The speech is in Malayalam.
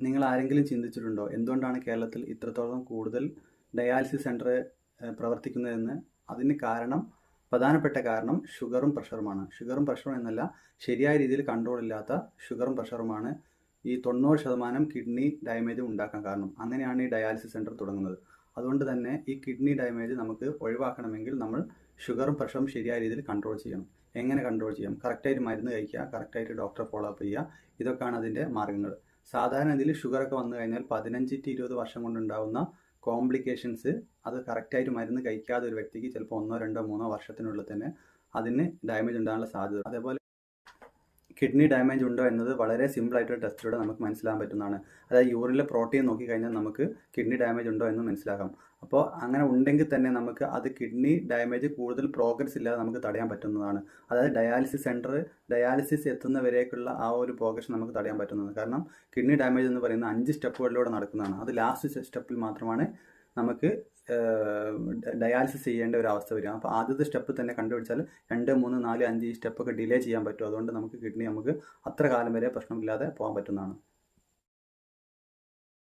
നിങ്ങൾ ആരെങ്കിലും ചിന്തിച്ചിട്ടുണ്ടോ? എന്തുകൊണ്ടാണ് കേരളത്തിൽ ഇത്രത്തോളം കൂടുതൽ ഡയാലിസിസ് സെന്റർ പ്രവർത്തിക്കുന്നതെന്ന്? അതിന് കാരണം പ്രധാനപ്പെട്ട കാരണം ഷുഗറും പ്രഷറുമാണ്. ഷുഗറും പ്രഷറും എന്നല്ല ശരിയായ രീതിയിൽ കൺട്രോൾ ഇല്ലാത്ത ഷുഗറും പ്രഷറുമാണ് ഈ തൊണ്ണൂറ് ശതമാനം കിഡ്നി ഡാമേജ് ഉണ്ടാക്കാൻ കാരണം. അങ്ങനെയാണ് ഈ ഡയാലിസിസ് സെന്റർ തുടങ്ങുന്നത്. അതുകൊണ്ട് തന്നെ ഈ കിഡ്നി ഡാമേജ് നമുക്ക് ഒഴിവാക്കണമെങ്കിൽ നമ്മൾ ഷുഗറും പ്രഷറും ശരിയായ രീതിയിൽ കൺട്രോൾ ചെയ്യണം. എങ്ങനെ കൺട്രോൾ ചെയ്യാം കറക്റ്റായിട്ട് മരുന്ന് കഴിക്കുക കറക്റ്റായിട്ട് ഡോക്ടറെ ഫോളോ അപ്പ് ചെയ്യുക ഇതൊക്കെയാണ് അതിന്റെ മാർഗങ്ങൾ സാധാരണ ഇതിൽ ഷുഗറൊക്കെ വന്നു കഴിഞ്ഞാൽ പതിനഞ്ച് ടു ഇരുപത് വർഷം കൊണ്ടുണ്ടാവുന്ന കോംപ്ലിക്കേഷൻസ് അത് കറക്റ്റായിട്ട് മരുന്ന് കഴിക്കാതെ ഒരു വ്യക്തിക്ക് ചിലപ്പോൾ ഒന്നോ രണ്ടോ മൂന്നോ വർഷത്തിനുള്ളിൽ തന്നെ അതിന് ഡാമേജ് ഉണ്ടാകാനുള്ള സാധ്യത. അതേപോലെ കിഡ്നി ഡാമേജ് ഉണ്ടോ എന്നത് വളരെ സിമ്പിൾ ആയിട്ടൊരു ടെസ്റ്റിലൂടെ നമുക്ക് മനസ്സിലാക്കാൻ പറ്റുന്നതാണ്. അതായത് യൂറിലെ പ്രോട്ടീൻ നോക്കിക്കഴിഞ്ഞാൽ നമുക്ക് കിഡ്നി ഡാമേജ് ഉണ്ടോ എന്ന് മനസ്സിലാക്കാം. അപ്പോൾ അങ്ങനെ ഉണ്ടെങ്കിൽ തന്നെ നമുക്ക് അത് കിഡ്നി ഡാമേജ് കൂടുതൽ പ്രോഗ്രസ് ഇല്ലാതെ നമുക്ക് തടയാൻ പറ്റുന്നതാണ്. അതായത് ഡയാലിസിസ് സെന്റർ ഡയാലിസിസ് എത്തുന്നവരേക്കുള്ള ആ ഒരു പ്രോഗ്രഷൻ നമുക്ക് തടയാൻ പറ്റുന്നതാണ്. കാരണം കിഡ്നി ഡാമേജ് എന്ന് പറയുന്ന അഞ്ച് സ്റ്റെപ്പുകളിലൂടെ നടക്കുന്നതാണ്. അത് ലാസ്റ്റ് സ്റ്റെപ്പിൽ മാത്രമാണ് നമുക്ക് ഡയാലിസിസ് ചെയ്യേണ്ട ഒരു അവസ്ഥ വരും. അപ്പോൾ ആദ്യത്തെ സ്റ്റെപ്പ് തന്നെ കണ്ടുപിടിച്ചാൽ രണ്ട് മൂന്ന് നാല് അഞ്ച് ഈ സ്റ്റെപ്പൊക്കെ ഡിലേ ചെയ്യാൻ പറ്റും. അതുകൊണ്ട് നമുക്ക് കിഡ്നി നമുക്ക് അത്ര കാലം വരെ പ്രശ്നമില്ലാതെ പോകാൻ പറ്റുന്നതാണ്.